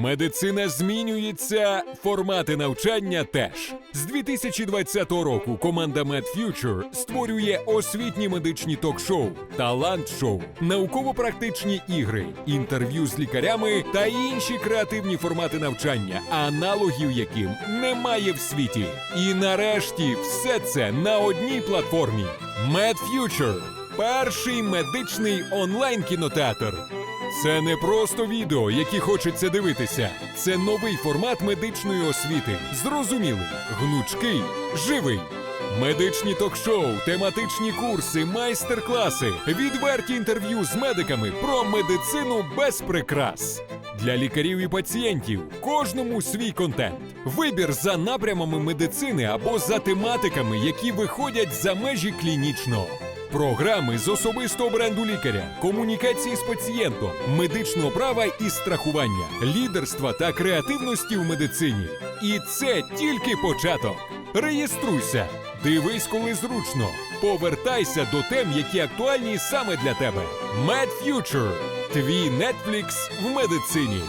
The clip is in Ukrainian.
Медицина змінюється, формати навчання теж. З 2020 року команда MedFuture створює освітні медичні ток-шоу, талант-шоу, науково-практичні ігри, інтерв'ю з лікарями та інші креативні формати навчання, аналогів яким немає в світі. І нарешті все це на одній платформі. MedFuture – перший медичний онлайн-кінотеатр. Це не просто відео, які хочеться дивитися. Це новий формат медичної освіти. Зрозумілий, гнучкий, живий. Медичні ток-шоу, тематичні курси, майстер-класи, відверті інтерв'ю з медиками про медицину без прикрас. Для лікарів і пацієнтів кожному свій контент. Вибір за напрямами медицини або за тематиками, які виходять за межі клінічного. Програми з особистого бренду лікаря, комунікації з пацієнтом, медичного права і страхування, лідерства та креативності в медицині. І це тільки початок. Реєструйся, дивись, коли зручно. Повертайся до тем, які актуальні саме для тебе. MedFuture – твій Netflix в медицині.